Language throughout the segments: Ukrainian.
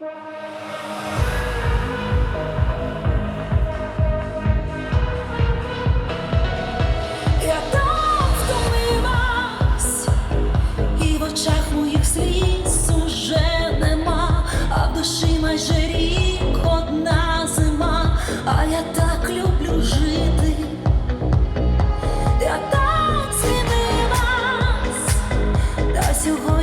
Я так втомилась, і в очах моїх сліз уже нема, а в душі майже рік зима, а я так люблю жити. Я так змінилась, та сьогодні.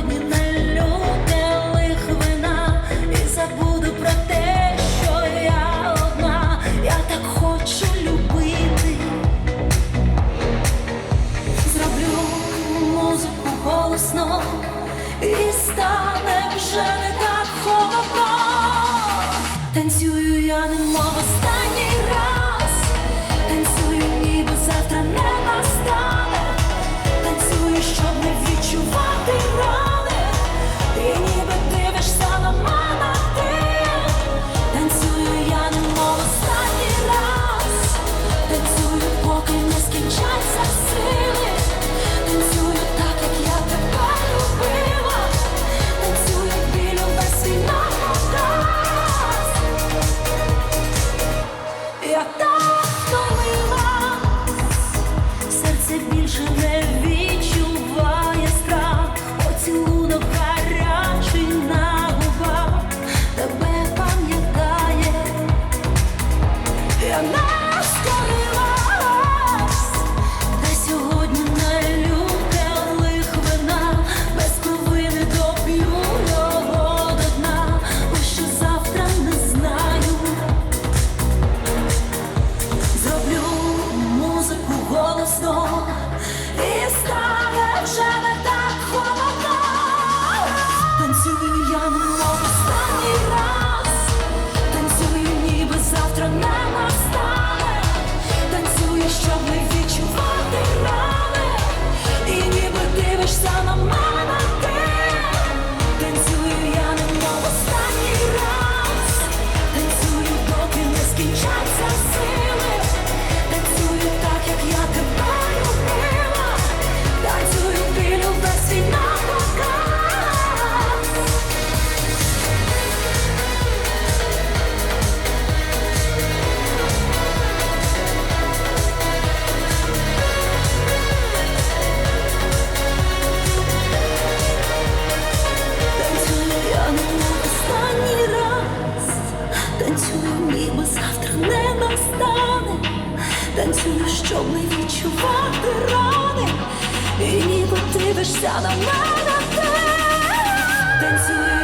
голосно і стане вже не так холодно. Танцюю я немов останній Танцюю я немов останній раз, танцюю, ніби завтра не. Танцюю, щоб не відчувати рани, і ніби дивишся на мене. Танцюю.